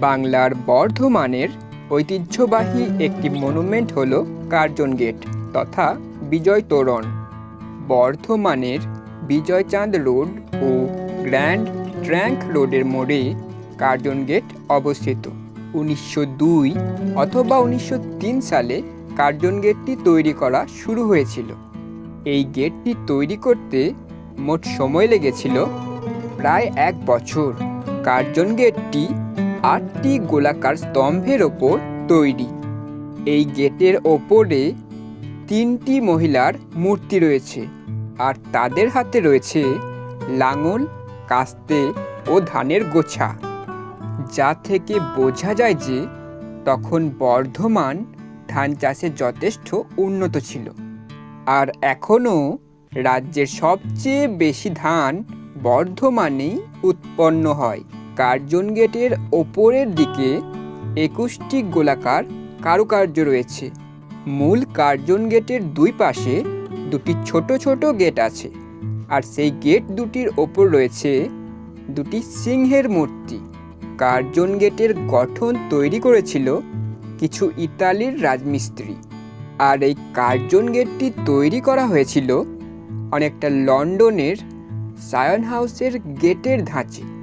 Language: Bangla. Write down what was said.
বাংলার বর্ধমানের ঐতিহ্যবাহী একটি মনুমেন্ট হল কার্জন গেট তথা বিজয় তোরণ। বর্ধমানের বিজয়চাঁদ রোড ও গ্র্যান্ড ট্র্যাঙ্ক রোডের মোড়ে কার্জন গেট অবস্থিত। উনিশশো দুই অথবা উনিশশো তিন সালে কার্জন গেটটি তৈরি করা শুরু হয়েছিল। এই গেটটি তৈরি করতে মোট সময় লেগেছিল প্রায় এক বছর। কার্জন গেটটি আটটি গোলাকার স্তম্ভের ওপর তৈরি। এই গেটের ওপরে তিনটি মহিলার মূর্তি রয়েছে আর তাদের হাতে রয়েছে লাঙল, কাস্তে ও ধানের গোছা, যা থেকে বোঝা যায় যে তখন বর্ধমান ধান চাষে যথেষ্ট উন্নত ছিল। আর এখনও রাজ্যের সবচেয়ে বেশি ধান বর্ধমানেই উৎপন্ন হয়। কার্জন গেটের ওপরের দিকে একুশটি গোলাকার কারুকার্য রয়েছে। মূল কার্জন গেটের দুই পাশে দুটি ছোট ছোট গেট আছে আর সেই গেট দুটির ওপর রয়েছে দুটি সিংহের মূর্তি। কার্জন গেটের গঠন তৈরি করেছিল কিছু ইতালির রাজমিস্ত্রি আর এই কার্জন গেটটি তৈরি করা হয়েছিল অনেকটা লন্ডনের সায়ন হাউসের গেটের ধাঁচে।